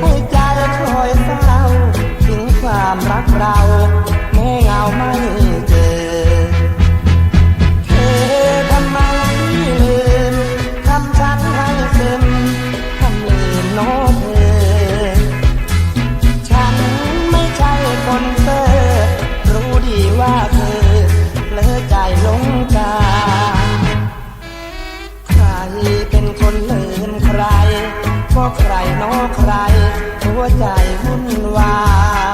ให้ใจคอยเศร้าถึงความรักเรา น้องใครหัวใจวุ่นวาย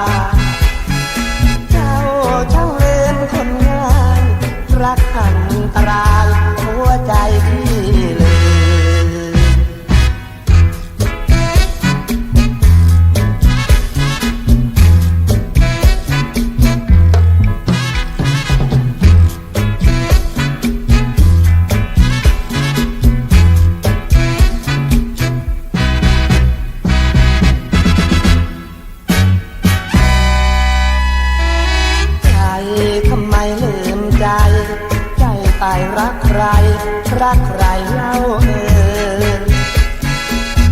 รักใคร รักใครเล่าเออ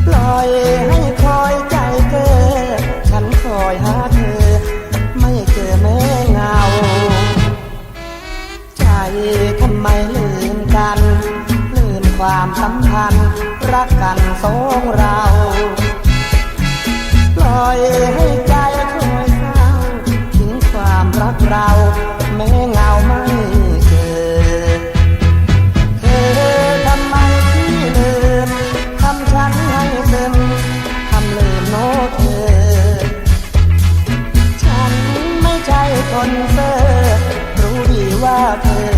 ปล่อยให้คอยใจเกิดฉันคอยหาเธอ ไม่เจอแม่เงา ใจทำไมลืมกัน ลืมความสัมพันธ์ รักกันสองเรา ปล่อย นเซอร์รู้ดีว่าเธอ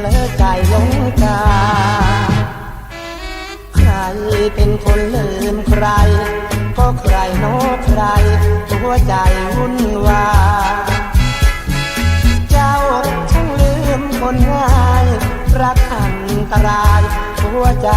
เลอใจหลงกา ใครเป็นคนลืมใคร ก็ใครโน้ใคร หัวใจวุ่นวายเจ้าช่างลืมคนง่าย รักอันตราย หัวใจ